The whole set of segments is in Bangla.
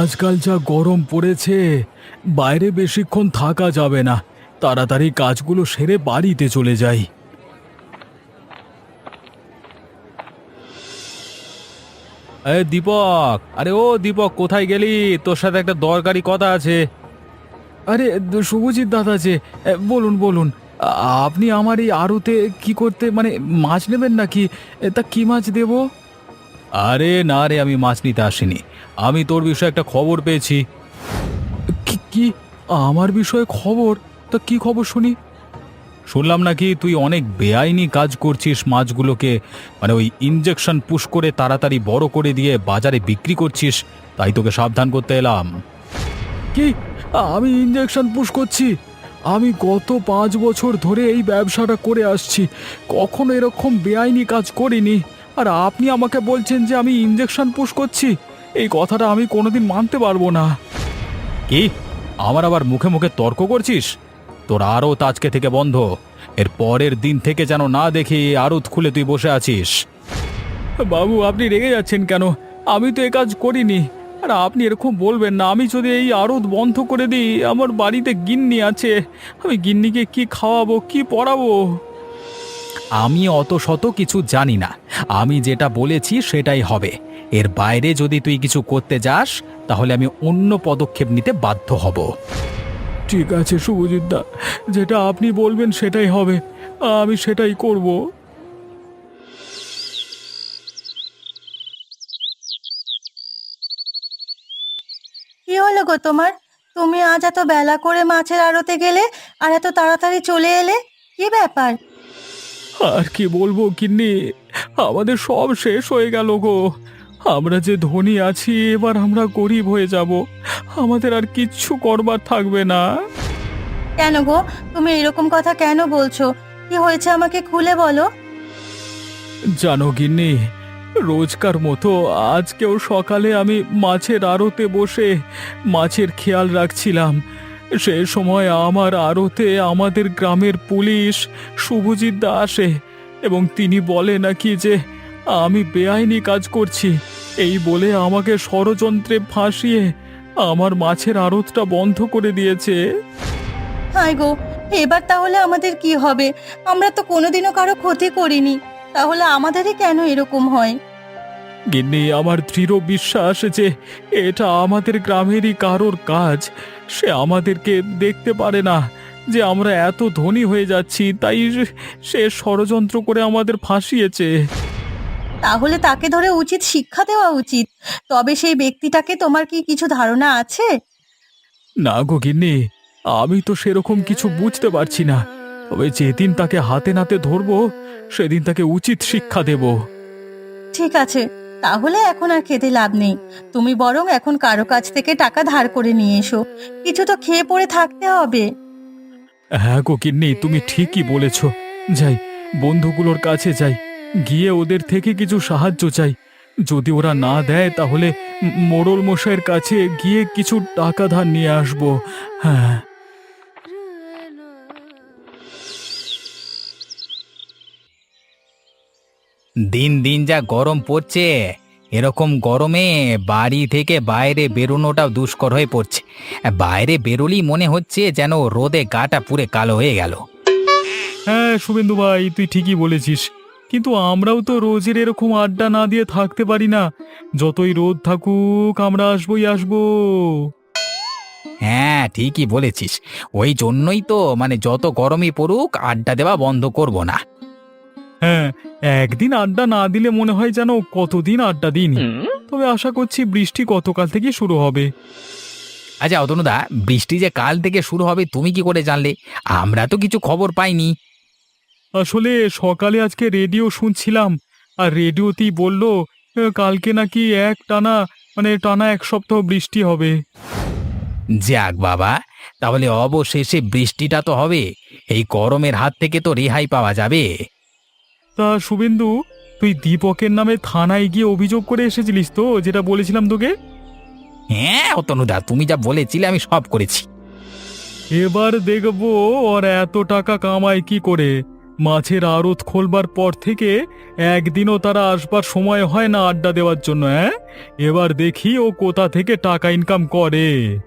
আজকাল যা গরম পড়েছে বাইরে বেশিক্ষণ থাকা যাবে না। তাড়াতাড়ি কাজগুলো সেরে বাড়িতে চলে যাই। দীপক আরে ও দীপক কোথায় গেলি? তোর সাথে একটা দরকারি কথা আছে। আরে শুভজিৎ দাদা যে বলুন বলুন আপনি আমার এই আড়তে কি করতে মানে মাছ নেবেন নাকি? এ, তা কি মাছ দেব? আরে না রে, আমি মাছ নিতে আসিনি। আমি তোর বিষয়ে একটা খবর পেয়েছি। কি কি? আমার বিষয়ে খবর? তা কি খবর শুনি? শুনলাম নাকি তুই অনেক বেআইনি কাজ করছিস মাছগুলোকে মানে ওই ইঞ্জেকশন পুশ করে তাড়াতাড়ি বড় করে দিয়ে বাজারে বিক্রি করছিস, তাই তোকে সাবধান করতে এলাম। কি? আমি ইঞ্জেকশন পুশ করছি। আমি গত পাঁচ বছর ধরে এই ব্যবসাটা করে আসছি। কখনো এরকম বেআইনি কাজ করিনি। আর আপনি আমাকে বলছেন যে আমি ইঞ্জেকশন পুশ করছি। এই কথাটা আমি কোনোদিন মানতে পারব না। কি? আমার আবার মুখে মুখে তর্ক করছিস? তোর আরও আজকে থেকে বন্ধ। এর পরের দিন থেকে যেন না দেখি আরত খুলে তুই বসে আছিস। বাবু আপনি রেগে যাচ্ছেন কেন? আমি তো এ কাজ করিনি। আর আপনি এরকম বলবেন না আমি যদি এই আড়ত বন্ধ করে দিই আমার বাড়িতে গিন্নি আছে। আমি গিন্নিকে কি খাওয়াবো কি পড়াবো? আমি অত শত কিছু জানি না। আমি যেটা বলেছি সেটাই হবে। এর বাইরে যদি তুই কিছু করতে যাস তাহলে আমি অন্য পদক্ষেপ নিতে বাধ্য হব। ঠিক আছে শুভজিৎ দা। যেটা আপনি বলবেন সেটাই হবে। আমি সেটাই করব। কি হলো গো তোমার? তুমি আজ এত বেলা করে মাছের আড়তে গেলে আর এত তাড়াতাড়ি চলে এলে? কি ব্যাপার? আর কি বলব কিন্নি আমাদের সব শেষ হয়ে গেল গো। আমরা যে ধনী আছি এবার আমরা গরিব হয়ে যাব। আমাদের আর কিচ্ছু করবার থাকবে না। কেন গো? তুমি এরকম কথা কেন বলছো? কি হয়েছে আমাকে খুলে বলো। জানো গিন্নি রোজকার মতো আজকেও সকালে আমি মাছের আড়তে বসে মাছের খেয়াল রাখছিলাম। সে সময় আমার আড়তে আমাদের গ্রামের পুলিশ শুভজিৎ দা আসে এবং তিনি বলে নাকি যে আমি বেআইনি কাজ করছি। এই বলে আমাকে ষড়যন্ত্রে ফাঁসিয়ে আমার মাছের আড়তটা বন্ধ করে দিয়েছে। হাই গো এবার তাহলে আমাদের কি হবে? আমরা তো কোনোদিনও কারও ক্ষতি করিনি। তাহলে আমাদেরই কেন এরকম হয়? গিন্নি আমার দৃঢ় বিশ্বাস যে এটা আমাদের গ্রামেরই কারোর কাজ। সে আমাদেরকে দেখতে পারে না যে আমরা এত ধনী হয়ে যাচ্ছি তাই সে ষড়যন্ত্র করে আমাদের ফাঁসিয়েছে। তাহলে তাকে ধরে উচিত শিক্ষা দেওয়া উচিত। তবে সেই ব্যক্তিটাকে তোমার কি কিছু ধারণা আছে? না গো গিন্নি আমি তো সেরকম কিছু বুঝতে পারছি না। তবে যেদিন তাকে হাতে নাতে ধরবো সেদিন তাকে উচিত শিক্ষা দেব। ঠিক আছে। তাহলে এখন আর খেতে লাভ নেই। তুমি বরং এখন কারও কাছ থেকে টাকা ধার করে নিয়ে এসো। কিছু তো খেয়ে পড়ে থাকতে হবে। হ্যাঁ গো তুমি ঠিকই বলেছ। যাই, বন্ধুগুলোর কাছে যাই। গিয়ে ওদের থেকে কিছু সাহায্য চাই। যদি ওরা না দেয়, তাহলে মোড়ল মশাইয়ের কাছে গিয়ে কিছু টাকা ধার নিয়ে আসব। হ্যাঁ। দিন দিন যা গরম পড়ছে এরকম গরমে বাড়ি থেকে বাইরে বেরোনোটাও দুষ্কর হয়ে পড়ছে। বাইরে বেরোলেই মনে হচ্ছে যেন রোদে গাটা পুরে কালো হয়ে গেল। হ্যাঁ শুভেন্দু ভাই তুই ঠিকই বলেছিস। কিন্তু আমরাও তো রোজের এরকম আড্ডা না দিয়ে থাকতে পারি না। যতই রোদ থাকুক আমরা আসবোই আসব। হ্যাঁ ঠিকই বলেছিস। ওই জন্যই তো মানে যত গরমই পড়ুক আড্ডা দেওয়া বন্ধ করব না। হ্যাঁ একদিন আড্ডা না দিলে মনে হয় যেন কতদিন আড্ডা দিইনি। তবে আশা করছি বৃষ্টি গতকাল থেকে শুরু হবে। আচ্ছা অতনুদা বৃষ্টি যে কাল থেকে শুরু হবে তুমি কি করে জানলে? আমরা তো কিছু খবর পাইনি। আসলে সকালে আজকে রেডিও শুনছিলাম আর রেডিওতেই বলল কালকে নাকি এক টানা মানে টানা এক সপ্তাহ বৃষ্টি হবে। যাক বাবা তাহলে অবশেষে বৃষ্টিটা তো হবে। এই গরমের হাত থেকে তো রেহাই পাওয়া যাবে। তা শুভেন্দু তুই দীপকের নামে থানায় গিয়ে অভিযোগ করে এসেছিলিস তো যেটা বলেছিলাম তোকে? হ্যাঁ অতনুদা তুমি যা বলেছিলে আমি সব করেছি। এবার দেখব ওর এত টাকা কামায় কি করে। মাছের আড়ত খোলবার পর থেকে একদিনও তারা আসবার সময় হয় না আড্ডা দেওয়ার জন্য হ্যাঁ এবার দেখি ও কোথা থেকে টাকা ইনকাম করে।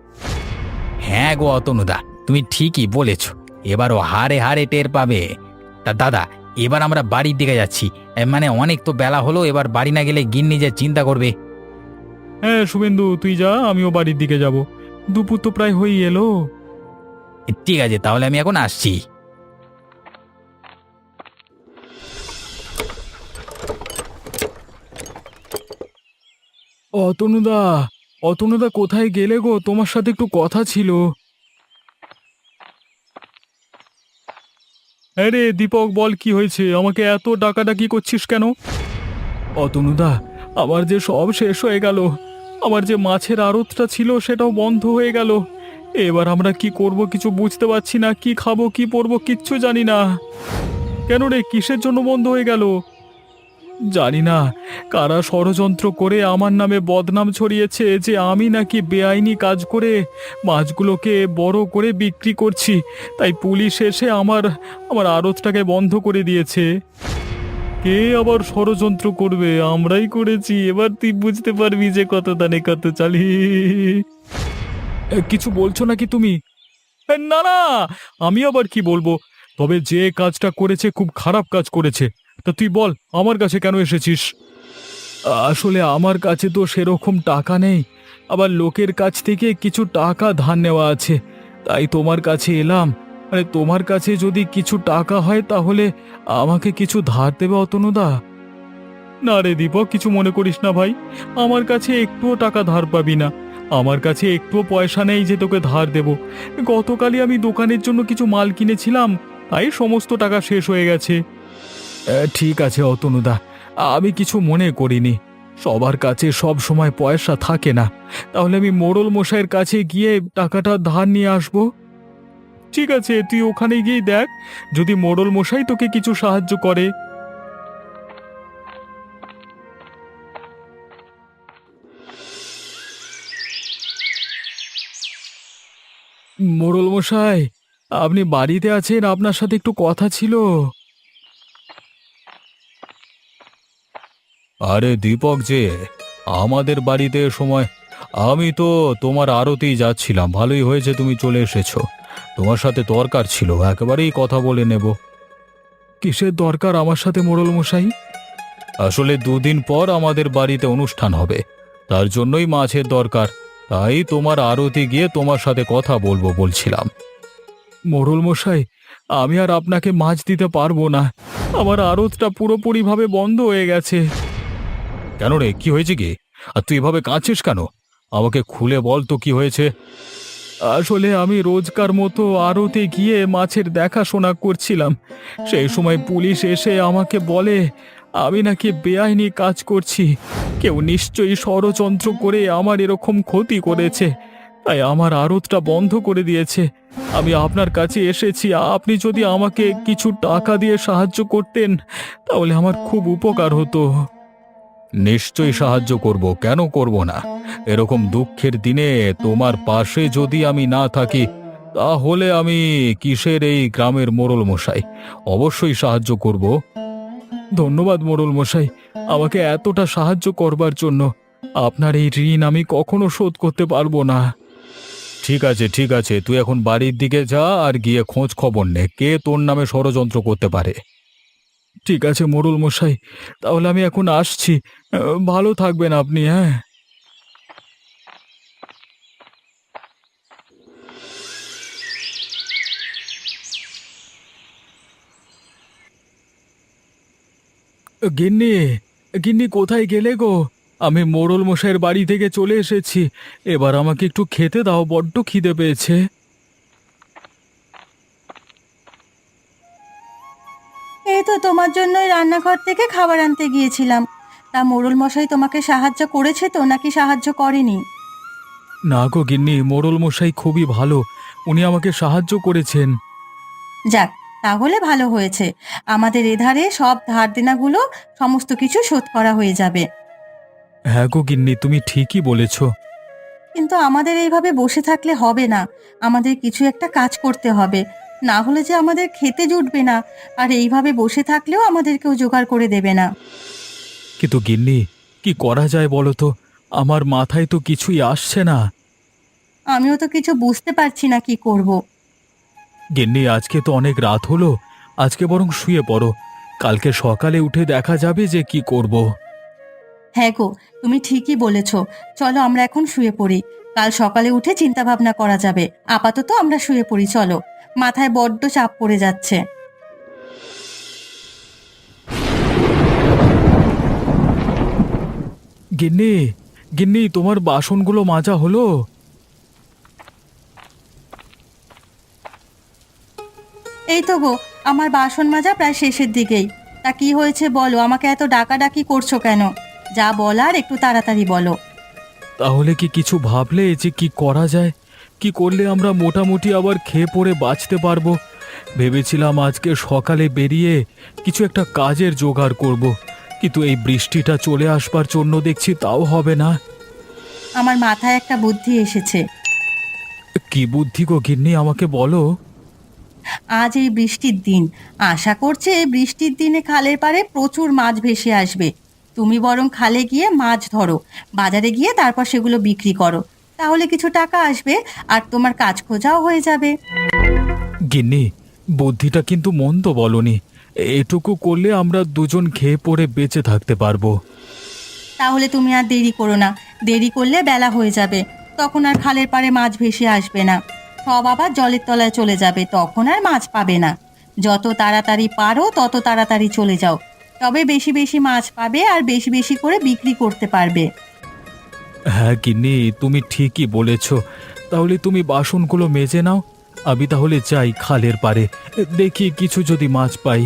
হ্যাঁ গো অতনুদা তুমি ঠিকই বলেছ। এবার ও হারে হারে টের পাবে। তা দাদা এবার আমরা বাড়ির দিকে যাচ্ছি। এ, মানে অনেক তো বেলা হলো এবার বাড়ি না গেলে গিন্নি যে চিন্তা করবে। হ্যাঁ শুভেন্দু তুই যা আমিও বাড়ির দিকে যাব। দুপুর তো প্রায় হয়েই এলো। ঠিক আছে তাহলে আমি এখন আসছি। অতনুদা অতনুদা কোথায় গেলে গো? তোমার সাথে একটু কথা ছিল। আরে দীপক, বল কি হয়েছে? আমাকে এত ডাকাডাকি করছিস কেন? অতনুদা, আমার যে সব শেষ হয়ে গেল। আমার যে মাছের আড়তটা ছিল, সেটাও বন্ধ হয়ে গেল। এবার আমরা কি করব কিছু বুঝতে পারছি না, কি খাব, কি পরবো, কিচ্ছু জানি না। কেন রে, কিসের জন্য বন্ধ হয়ে গেল? জানি না, কারা ষড়যন্ত্র করে আমার নামে বদনাম ছড়িয়েছে যে আমি নাকি বেআইনি কাজ করে মাছগুলোকে বড় করে বিক্রি করছি, তাই পুলিশ এসে আমার আমার আড়তটাকে বন্ধ করে দিয়েছে। কে আবার ষড়যন্ত্র করবে? আমরাই করেছি, এবার তুই বুঝতে পারবি যে কত দানে কত চালি। কিছু বলছো নাকি তুমি? না না, আমি আবার কি বলব? তবে যে কাজটা করেছে খুব খারাপ কাজ করেছে। তা তুই বল, আমার কাছে কেন এসেছিস? আসলে আমার কাছে তো সেরকম টাকা নেই। আবার লোকের কাছ থেকে কিছু টাকা ধার নেওয়া আছে। তাই তোমার কাছে এলাম। মানে তোমার কাছে যদি কিছু টাকা হয় তাহলে আমাকে কিছু ধার দেবে অতনুদা। না রে দীপক, কিছু মনে করিস না ভাই। আমার কাছে একটুও টাকা ধার পাবি না। আমার কাছে একটুও পয়সা নেই যে তোকে ধার দেব। গতকালই আমি দোকানের জন্য কিছু মাল কিনেছিলাম। তাই সমস্ত টাকা শেষ হয়ে গেছে। ঠিক আছে, অতনুদা। আমি কিছু মনে করিনি। সবার কাছে সব সময় পয়সা থাকে না। তাহলে আমি মোড়ল মশাইয়ের কাছে গিয়ে টাকাটা ধার নিয়ে আসব? ঠিক আছে, তুই ওখানে গিয়ে দেখ। যদি মোড়ল মশাই তোকে কিছু সাহায্য করে। মোড়ল মশাই, আপনি বাড়িতে আছেন? আপনার সাথে একটু কথা ছিল। আরে দীপক যে আমাদের বাড়িতে এ সময় আমি তো তোমার আরতেই যাচ্ছিলাম ভালোই হয়েছে তুমি চলে এসেছ। তোমার সাথে দরকার ছিল একেবারেই কথা বলে নেব। কিসের দরকার আমার সাথে মোড়ল মশাই আসলে দুদিন পর আমাদের বাড়িতে অনুষ্ঠান হবে তার জন্যই মাছের দরকার তাই তোমার আরতি গিয়ে তোমার সাথে কথা বলব বলছিলাম। মোড়ল মশাই আমি আর আপনাকে মাছ দিতে পারব না আমার আড়তটা পুরোপুরিভাবে বন্ধ হয়ে গেছে। কেন রে? কি হয়েছে কি? আর তুই এভাবে কাঁদছিস কেন? আমাকে খুলে বল তো কি হয়েছে। আসলে আমি রোজকার মতো আড়তে গিয়ে মাছের দেখাশোনা করছিলাম। সেই সময় পুলিশ এসে আমাকে বলে, আমি নাকি বেআইনি কাজ করছি। কেউ নিশ্চয়ই ষড়যন্ত্র করে আমার এরকম ক্ষতি করেছে। তাই আমার আড়তটা বন্ধ করে দিয়েছে। আমি আপনার কাছে এসেছি। আপনি যদি আমাকে কিছু টাকা দিয়ে সাহায্য করতেন, তাহলে আমার খুব উপকার হতো। নিশ্চয়ই সাহায্য করব, কেন করব না? এরকম দুঃখের দিনে তোমার পাশে যদি আমি না থাকি, তাহলে আমি কিসের এই গ্রামের মোড়ল মশাই? অবশ্যই সাহায্য করব। ধন্যবাদ মোড়ল মশাই, আমাকে এতটা সাহায্য করবার জন্য। আপনার এই ঋণ আমি কখনো শোধ করতে পারব না। ঠিক আছে ঠিক আছে, তুই এখন বাড়ির দিকে যা আর গিয়ে খোঁজ খবর নে, কে তোর নামে ষড়যন্ত্র করতে পারে। ঠিক আছে, মোড়ল মশাই। তাহলে আমি এখন আসছি। ভালো থাকবেন আপনি হ্যাঁ। গিন্নি গিন্নি কোথায় গেলে গো? আমি মোড়ল মশাইয়ের বাড়ি থেকে চলে এসেছি। এবার আমাকে একটু খেতে দাও, বড্ড খিদে পেয়েছে। এই তো তোমার জন্যই রান্নাঘর থেকে খাবার আনতে গিয়েছিলাম। তা মোড়ল মশাই তোমাকে সাহায্য করেছে তো নাকি সাহায্য করেনি? না গো গিন্নি মোড়ল মশাই খুবই ভালো। উনি আমাকে সাহায্য করেছেন। যাক তাহলে ভালো হয়েছে। আমাদের এধারে সব ধার দেনাগুলো সমস্ত কিছু শোধ করা হয়ে যাবে। হ্যাঁ গো গিন্নি তুমি ঠিকই বলেছ। কিন্তু আমাদের এইভাবে বসে থাকলে হবে না। আমাদের কিছু একটা কাজ করতে হবে। না হলে যে আমাদের খেতে জুটবে না আর এইভাবে বসে থাকলেও আমাদের কেউ জোগাড় করে দেবে না। কিন্তু গিন্নি কি করা যায় বলো তো? আমার মাথায় তো কিছুই আসছে না। আমিও তো কিছু বুঝতে পারছি না কি করব। গিন্নি আজকে তো অনেক রাত হলো। আজকে বরং শুয়ে পড়ো। কালকে সকালে উঠে দেখা যাবে যে কি করব। হ্যাঁ গো তুমি ঠিকই বলেছ। চলো আমরা এখন শুয়ে পড়ি। কাল সকালে উঠে চিন্তা ভাবনা করা যাবে। আপাতত আমরা শুয়ে পড়ি চলো। মাথায় বড্ড চাপ পড়ে যাচ্ছে। গিন্নি গিন্নি তোমার বাসনগুলো মাজা হলো? এই তো গো আমার বাসন মাজা প্রায় শেষের দিকেই। তা কি হয়েছে বলো আমাকে এত ডাকাডাকি করছ কেন? যা বলার একটু তাড়াতাড়ি বলো। তাহলে কি কিছু ভাবলে যে কি করা যায়? কি করলে আমরা মোটামুটি আবার খেয়ে পড়ে বাঁচতে পারব? ভেবেছিলাম আজকে সকালে বেরিয়ে কিছু একটা কাজের জোগাড় করব। কিন্তু এই বৃষ্টিটা চলে আসবার জন্য দেখছি তাও হবে না। আমার মাথায় একটা বুদ্ধি এসেছে। কি বুদ্ধি গো গিন্নি আমাকে বলো। আজ এই বৃষ্টির দিন। আশা করছে এই বৃষ্টির দিনে খালের পাড়ে প্রচুর মাছ ভেসে আসবে। তুমি বরং খালে গিয়ে মাছ ধরো বাজারে গিয়ে তারপর সেগুলো বিক্রি করো। তাহলে কিছু টাকা আসবে আর তোমার কাজ খোঁজাও হয়ে যাবে। গিন্নি বুদ্ধিটা কিন্তু মন্দ বলনি। এটুকু করলে আমরা দুজন খেয়ে পড়ে বেঁচে থাকতে পারব। তাহলে তুমি আর দেরি করো না। দেরি করলে বেলা হয়ে যাবে। তখন আর খালের পাড়ে মাছ ভেসে আসবে না। সব আবার জলের তলায় চলে যাবে তখন আর মাছ পাবে না। যত তাড়াতাড়ি পারো তত তাড়াতাড়ি চলে যাও। তবে বেশি বেশি মাছ পাবে আর বেশি বেশি করে বিক্রি করতে পারবে। হ্যাঁ গিন্নি তুমি ঠিকই বলেছ। তাহলে তুমি বাসনগুলো মেজে নাও। আমি তাহলে যাই খালের পারে দেখি কিছু যদি মাছ পাই।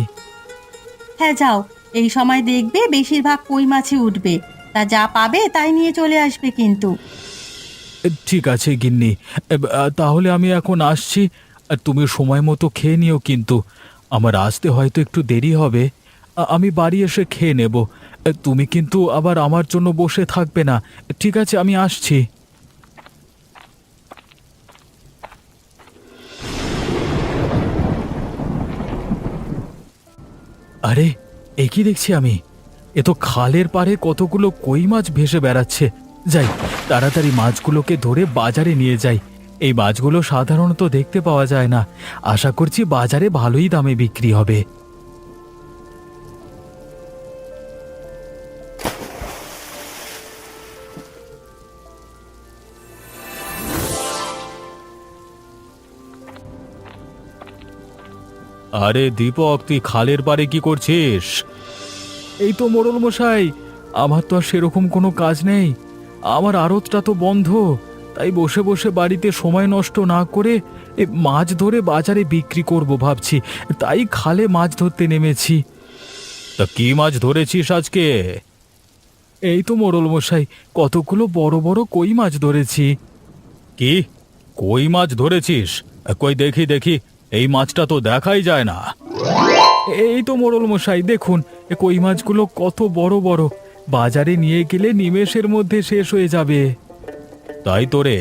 হ্যাঁ যাও। এই সময় দেখবে বেশিরভাগ কই মাছই উঠবে। তা যা পাবে তাই নিয়ে চলে আসবে কিন্তু। ঠিক আছে গিন্নি। তাহলে আমি এখন আসছি। আর তুমি সময় মতো খেয়ে নিও কিন্তু। আমার আসতে হয়তো একটু দেরি হবে। আমি বাড়ি এসে খেয়ে নেব। তুমি কিন্তু আবার আমার জন্য বসে থাকবে না। ঠিক আছে, আমি আসছি। আরে, এ কি দেখছি আমি? এ তো খালের পাড়ে কতগুলো কই মাছ ভেসে বেড়াচ্ছে। যাই, তাড়াতাড়ি মাছগুলোকে ধরে বাজারে নিয়ে যাই। এই মাছগুলো সাধারণত দেখতে পাওয়া যায় না। আশা করছি বাজারে ভালোই দামে বিক্রি হবে। আরে দীপক তুই খালের পারে কি করছিস? এই তো মোড়ল মশাই আমার তো আর সেরকম কোনো কাজ নেই। আমার আড়তটা তো বন্ধ তাই বসে বসে বাড়িতে সময় নষ্ট না করে এ মাছ ধরে বাজারে বিক্রি করব ভাবছি। তাই খালে মাছ ধরতে নেমেছি। তা কি মাছ ধরেছিস আজকে? এই তো মোড়ল মশাই কতগুলো বড় বড় কই মাছ ধরেছি। কি? কই মাছ ধরেছিস? কই দেখি দেখি। এই মাছটা তো দেখাই যায় না। এই তো মোড়ল মশাই, দেখুন, এ কই মাছগুলো কত বড় বড়। বাজারে নিয়ে গেলে নিমেষের মধ্যে শেষ হয়ে যাবে। তাই তো রে,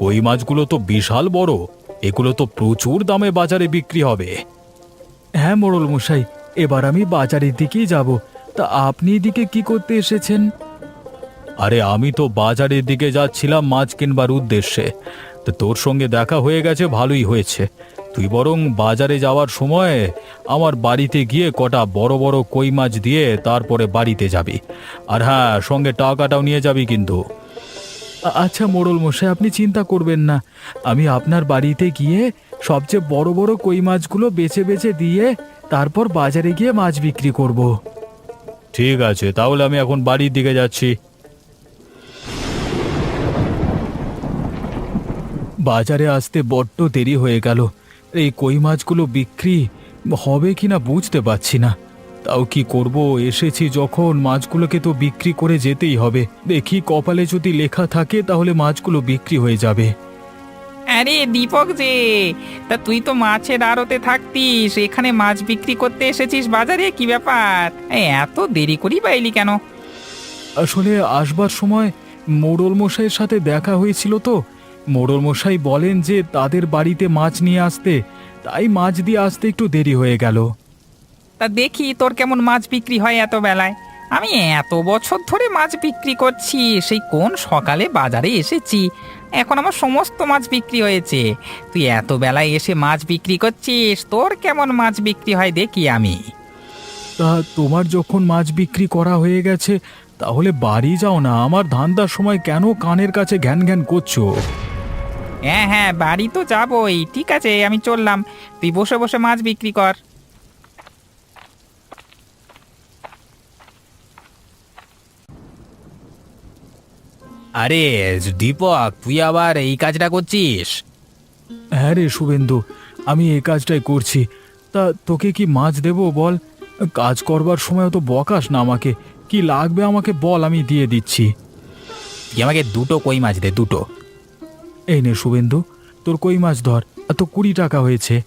কই মাছগুলো তো বিশাল বড়, এগুলো তো প্রচুর দামে বাজারে বিক্রি হবে। হ্যাঁ মোড়ল মশাই, এবার আমি বাজারের দিকেই যাব। তা আপনি এদিকে কি করতে এসেছেন? আরে আমি তো বাজারের দিকে যাচ্ছিলাম মাছ কিনবার উদ্দেশ্যে। তো তোর সঙ্গে দেখা হয়ে গেছে, ভালোই হয়েছে। তুই বরং বাজারে যাওয়ার সময় আমার বাড়িতে গিয়ে কটা বড় বড় কই মাছ দিয়ে তারপরে বাড়িতে যাবি। আর হ্যাঁ সঙ্গে টাকাটাও নিয়ে যাবি কিন্তু। আচ্ছা মোড়ল মশাই, আপনি চিন্তা করবেন না। আমি আপনার বাড়িতে গিয়ে সবচেয়ে বড় বড় কই মাছগুলো বেছে বেছে দিয়ে তারপর বাজারে গিয়ে মাছ বিক্রি করব। ঠিক আছে, তাহলে আমি এখন বাড়ির দিকে যাচ্ছি। বাজারে আসতে বড্ড দেরি হয়ে গেল। এই কই মাছগুলো বিক্রি হবে কি না বুঝতে পারছি না। তাও কি করব? এসেছি যখন মাছগুলোকে তো বিক্রি করে যেতেই হবে। দেখি কপালে যদি লেখা থাকে তাহলে মাছগুলো বিক্রি হয়ে যাবে। আরে দীপক যে তা তুই তো মাছের আড়তে থাকতিস এখানে মাছ বিক্রি করতে এসেছিস বাজারে? কি ব্যাপার? এই এত দেরি করি পাইলি কেন? আসলে আসবার সময় মোড়ল মশাইয়ের সাথে দেখা হয়েছিল তো। মোড়ল মশাই বলেন যে তাদের বাড়িতে মাছ নিয়ে আসতে তাই মাছ দিয়ে আসতে একটু দেরি হয়ে গেল। তা দেখি তোর কেমন মাছ বিক্রি হয় এত বেলায়। আমি এত বছর ধরে মাছ বিক্রি করছি সেই কোন সকালে বাজারে এসেছি? এখন আমার সমস্ত মাছ বিক্রি হয়েছে। তুই এত বেলায় এসে মাছ বিক্রি করছিস তোর কেমন মাছ বিক্রি হয় দেখি আমি। তা তোমার যখন মাছ বিক্রি করা হয়ে গেছে তাহলে বাড়ি যাও না আমার ধান্দার সময় কেন কানের কাছে ঘ্যান ঘ্যান করছ? হ্যাঁ হ্যাঁ বাড়ি তো যাবই। ঠিক আছে আমি চললাম। তুই বসে বসে মাছ বিক্রি কর। আরে দীপক তুই আবার এই কাজটা করছিস? হ্যাঁ রে শুভেন্দু আমি এই কাজটাই করছি। তা তোকে কি মাছ দেবো বল? কাজ করবার সময় তো বকাস না আমাকে। কি লাগবে আমাকে বল আমি দিয়ে দিচ্ছি। তুই আমাকে দুটো কই মাছ দে দুটো। এই নে শুভেন্দু তোর কই মাছ ধর? আর তো কুড়ি টাকা হয়েছে।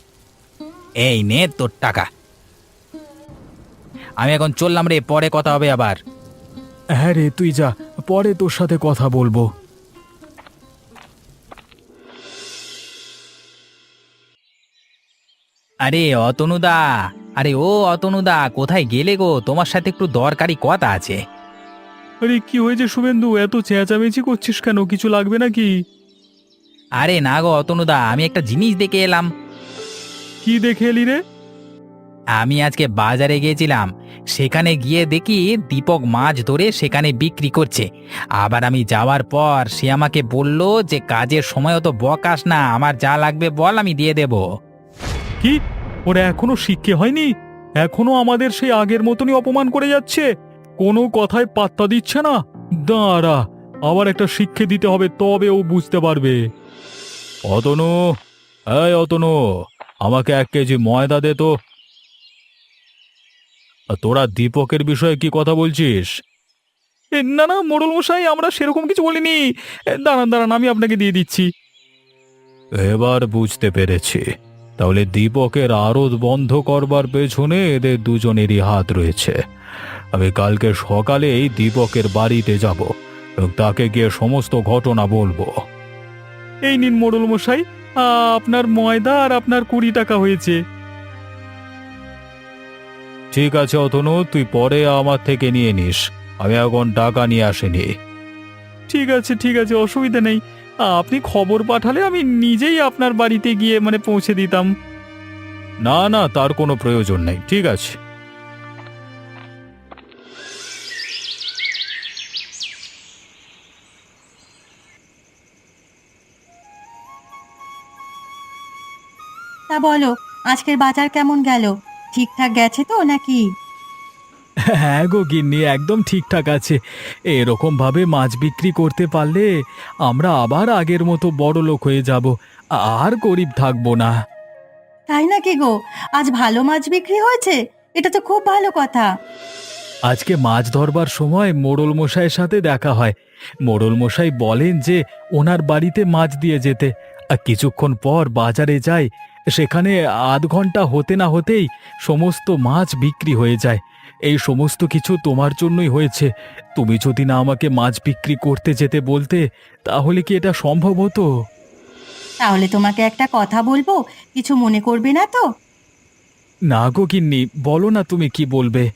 এই নে তোর টাকা। আমি এখন চললাম রে পরে কথা হবে আবার। হ্যাঁ রে তুই যা পরে তোর সাথে কথা বলব। আরে অতনুদা আরে ও অতনুদা কোথায় গেলে গো? তোমার সাথে একটু দরকারি কথা আছে। আরে কি হয়েছে শুভেন্দু? এত চেঁচামেচি করছিস কেন? কিছু লাগবে নাকি? আরে না গো অতনুদা আমি একটা জিনিস দেখে এলাম। কি দেখে এলি রে? আমি আজকে বাজারে গিয়েছিলাম। সেখানে গিয়ে দেখি দীপক মাছ ধরে সেখানে বিক্রি করছে। আবার আমি যাওয়ার পর সে আমাকে বলল যে কাজের সময় তো বকাস না আমার যা লাগবে বল আমি দিয়ে দেব। কি? ওরা এখনও শিক্ষে হয়নি? এখনও আমাদের সেই আগের মতনই অপমান করে যাচ্ছে? কোনো কথায় পাত্তা দিচ্ছে না? দাঁড়া আবার একটা শিক্ষে দিতে হবে তবে ও বুঝতে পারবে। অতনু এই অতনু আমাকে এক কেজি ময়দা দে তো। তোরা দীপকের বিষয়ে কি কথা বলছিস? না না মোড়ল মশাই আমরা সেরকম কিছু বলিনি। এ, দাঁড়ান দাঁড়ান আমি আপনাকে দিয়ে দিচ্ছি। এবার বুঝতে পেরেছি। তাহলে দীপকের আড়ত বন্ধ করবার পেছনে এদের দুজনেরই হাত রয়েছে। আমি কালকে সকালেই দীপকের বাড়িতে যাব এবং তাকে গিয়ে সমস্ত ঘটনা বলব। এই নিন মোড়ল মশাই আপনার ময়দা আর আপনার কুড়ি টাকা হয়েছে। ঠিক আছে অতনু তুই পরে আমার থেকে নিয়ে নিস। আমি এখন টাকা নিয়ে আসিনি। ঠিক আছে ঠিক আছে অসুবিধা নেই। আপনি খবর পাঠালে আমি নিজেই আপনার বাড়িতে গিয়ে মানে পৌঁছে দিতাম। না না তার কোনো প্রয়োজন নেই। ঠিক আছে। তা বলো আজকের বাজার কেমন গেল? ঠিকঠাক গেছে তো নাকি? হ্যাঁ গো গিন্নি একদম ঠিকঠাক আছে। এরকম ভাবে মাছ বিক্রি করতে পারলে আমরা আবার আগের মতো বড় লোক হয়ে যাব। আর গরিব থাকব না। তাই নাকি গো? আজ ভালো মাছ বিক্রি হয়েছে? এটা তো খুব ভালো কথা। আজকে মাছ ধরবার সময় মোড়ল মশাইয়ের সাথে দেখা হয়। মোড়ল মশাই বলেন যে ওনার বাড়িতে মাছ দিয়ে যেতে। আর কিছুক্ষণ পর বাজারে যায় সেখানে আধ ঘণ্টা হতে না হতেই সমস্ত মাছ বিক্রি হয়ে যায়। এই সমস্ত কিছু তোমার জন্যই হয়েছে। তুমি যদি না আমাকে মাছ বিক্রি করতে যেতে বলতে তাহলে কি এটা সম্ভব হতো? তাহলে তোমাকে একটা কথা বলব কিছু মনে করবে না তো? না গো গিন্নি বলো না তুমি কি বলবে।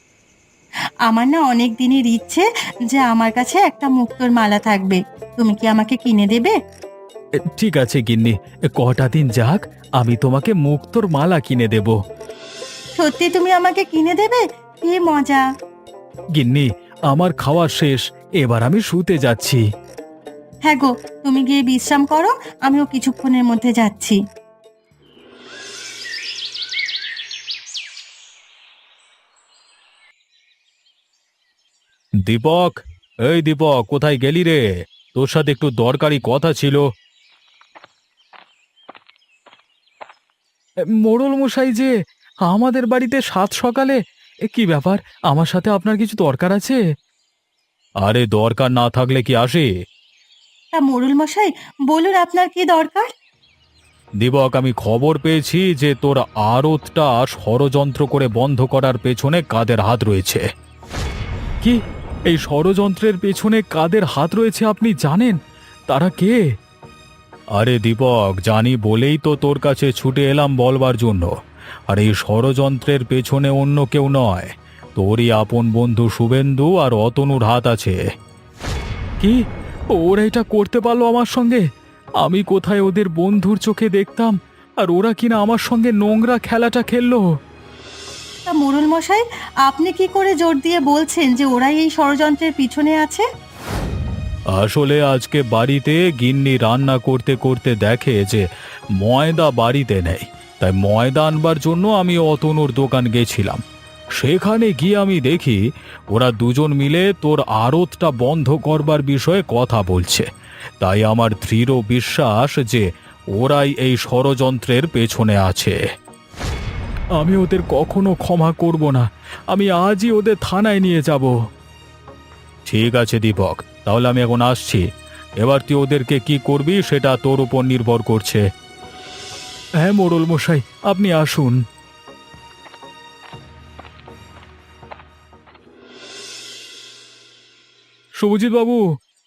আমার না অনেক দিনের ইচ্ছে যে আমার কাছে একটা মুক্তোর মালা থাকবে। তুমি কি আমাকে কিনে দেবে? এ, ঠিক আছে গিন্নি। এ, কটা দিন যাক আমি তোমাকে মুক্তোর মালা কিনে দেব। সত্যি তুমি আমাকে কিনে দেবে? কি মজা। গিন্নি আমার খাওয়া শেষ এবার আমি শুতে যাচ্ছি। হ্যাঁ গো তুমি গিয়ে বিশ্রাম করো আমিও কিছুক্ষণের মধ্যে যাচ্ছি। দীপক এই দীপক কোথায় গেলি রে? তোর সাথে একটু দরকারি কথা ছিল। মোড়ল মশাই যে আমাদের বাড়িতে সাত সকালে এ, কি ব্যাপার? আমার সাথে আপনার কিছু দরকার আছে? আরে দরকার না থাকলে কি আসে? তা মোরুল মশাই বলুন আপনার কি দরকার? দিবক আমি খবর পেয়েছি যে তোর আড়তটা ষড়যন্ত্র করে বন্ধ করার পেছনে কাদের হাত রয়েছে। কি? এই ষড়যন্ত্রের পেছনে কাদের হাত রয়েছে আপনি জানেন? তারা কে? আরে দীপক, জানি বলেই তো তোর কাছে ছুটে এলাম বলবার জন্য। আর এই ষড়যন্ত্রের পেছনে অন্য কেউ নয়। তোরই আপন বন্ধু শুভেন্দু আর অতনুর হাত আছে। কি? ওরা এটা করতে পারল আমার সঙ্গে? আমি কোথায় ওদের বন্ধুর চোখে দেখতাম? আর ওরা কিনা আমার সঙ্গে নোংরা খেলাটা খেললো? মোরল মশাই, আপনি কি করে জোর দিয়ে বলছেন যে ওরাই এই ষড়যন্ত্রের পিছনে আছে? আসলে আজকে বাড়িতে গিন্নি রান্না করতে করতে দেখে যে ময়দা বাড়িতে নেই। তাই ময়দা আনবার জন্য আমি অতনুর দোকান গেছিলাম। সেখানে গিয়ে আমি দেখি ওরা দুজন মিলে তোর আড়তটা বন্ধ করবার বিষয়ে কথা বলছে। তাই আমার দৃঢ় বিশ্বাস যে ওরাই এই ষড়যন্ত্রের পেছনে আছে। আমি ওদের কখনো ক্ষমা করব না। আমি আজই ওদের থানায় নিয়ে যাব। ঠিক আছে, দীপক। তাহলে আমি এখন আসছি। এবার তুই ওদেরকে কি করবি সেটা তোর উপর নির্ভর করছে। হ্যাঁ মোড়ল মশাই, আপনি আসুন। শুভজিৎ বাবু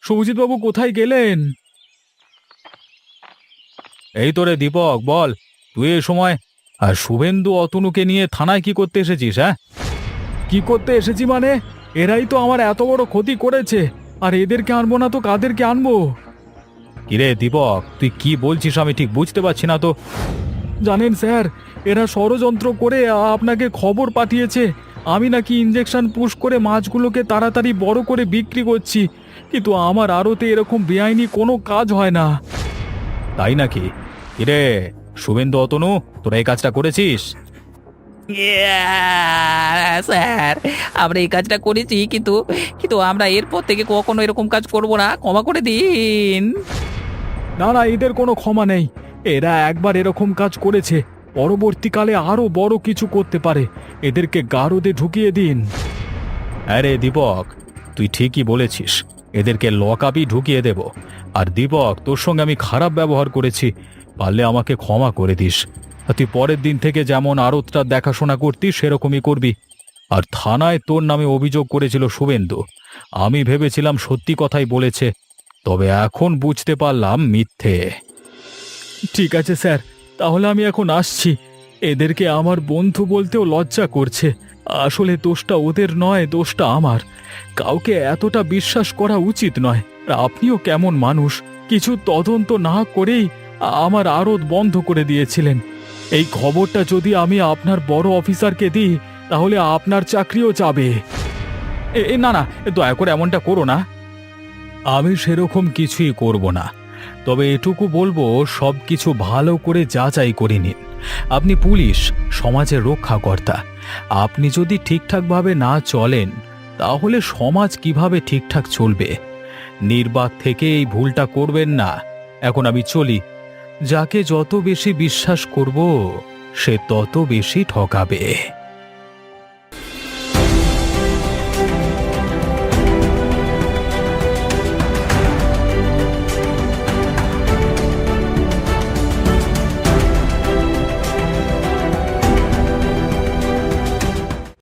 শুভজিৎ বাবু কোথায় গেলেন? এই তোরে দীপক, বল, তুই এ সময় আর শুভেন্দু অতনুকে নিয়ে থানায় কি করতে এসেছিস হ্যাঁ? কি করতে এসেছি মানে? এরাই তো আমার এত বড় ক্ষতি করেছে। আর এদেরকে আনব না তো কাদেরকে আনব? কিরে দীপক তুই কি বলছিস আমি ঠিক বুঝতে পারছি না তো। জানেন স্যার এরা ষড়যন্ত্র করে আপনাকে খবর পাঠিয়েছে। আমি নাকি ইঞ্জেকশন পুশ করে মাছগুলোকে তাড়াতাড়ি বড় করে বিক্রি করছি কিন্তু আমার আড়তে এরকম বেআইনি কোনো কাজ হয় না। তাই নাকি? কিরে শুভেন্দু অতনু তোরা এই কাজটা করেছিস? স্যার আমরা এই কাজটা করেছি কিন্তু কিন্তু আমরা এরপর থেকে কখনো এরকম কাজ করব না। ক্ষমা করে দিন। না না এদের কোনো ক্ষমা নেই। এরা একবার এরকম কাজ করেছে। পরবর্তীকালে আরও বড় কিছু করতে পারে। এদেরকে গারদে ঢুকিয়ে দিন। আরে দীপক তুই ঠিকই বলেছিস। এদেরকে লকআপই ঢুকিয়ে দেব। আর দীপক তোর সঙ্গে আমি খারাপ ব্যবহার করেছি। পারলে আমাকে ক্ষমা করে দিস। তুই পরের দিন থেকে যেমন আড়তটা দেখাশোনা করতি, সেরকমই করবি। আর থানায় তোর নামে অভিযোগ করেছিল শুভেন্দু। আমি ভেবেছিলাম সত্যি কথাই বলেছে, তবে এখন বুঝতে পারলাম মিথ্যে। ঠিক আছে স্যার, তাহলে আমি এখন আসছি। এদেরকে আমার বন্ধু বলতেও লজ্জা করছে। আসলে দোষটা ওদের নয়, দোষটা আমার। কাউকে এতটা বিশ্বাস করা উচিত নয়। আপনিও কেমন মানুষ, কিছু তদন্ত না করেই আমার আড়ত বন্ধ করে দিয়েছিলেন। এই খবরটা যদি আমি আপনার বড় অফিসারকে দিই তাহলে আপনার চাকরিও যাবে। এ এ, না না দয়া করে এমনটা করো না। আমি সেরকম কিছুই করব না। তবে এটুকু বলব সব কিছু ভালো করে যাচাই করে নিন। আপনি পুলিশ সমাজের রক্ষাকর্তা। আপনি যদি ঠিকঠাকভাবে না চলেন তাহলে সমাজ কীভাবে ঠিকঠাক চলবে? নির্বাক থেকে এই ভুলটা করবেন না। এখন আমি চলি। যাকে যত বেশি বিশ্বাস করব সে তত বেশি ঠকাবে।